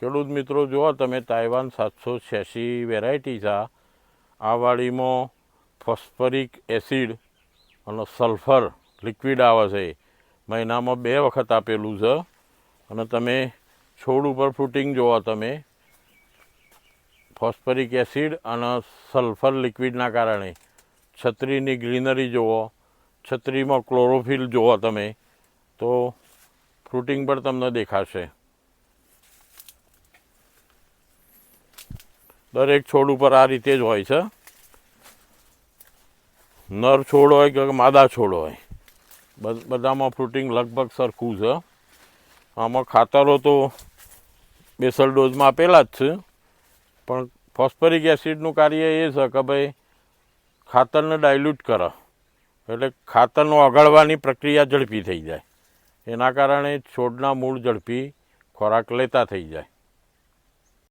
ખેડૂત મિત્રો, જુઓ તમે તાઇવાન સાતસો છ્યાસી વેરાયટી છે. આ. વાડીમાં ફોસ્ફરિક એસિડ અને સલ્ફર લિક્વિડ આવે છે. મહિનામાં બે વખત આપેલું છે. અને તમે છોડ ઉપર ફ્રૂટિંગ જુઓ તમે. ફોસ્ફરિક એસિડ અને સલ્ફર લિક્વિડના કારણે. છત્રીની ગ્રીનરી જુઓ. છત્રીમાં ક્લોરોફિલ જુઓ તમે. તો ફ્રૂટિંગ પર તમને દેખાશે. દરેક છોડ ઉપર આ રીતે જ હોય છે. નર છોડ હોય કે માદા છોડ હોય. બધ- બધામાં ફ્રૂટિંગ લગભગ સરખું છે. આમાં ખાતરો તો બેસલ ડોઝમાં આપેલા જ છે. પણ ફોસ્ફરિક એસિડનું કાર્ય એ છે કે ભાઈ ખાતરને ડાયલ્યુટ કરે. એટલે ખાતરનો ઓગાળવાની પ્રક્રિયા ઝડપી થઈ જાય. એના કારણે છોડના મૂળ ઝડપી ખોરાક લેતા થઈ જાય.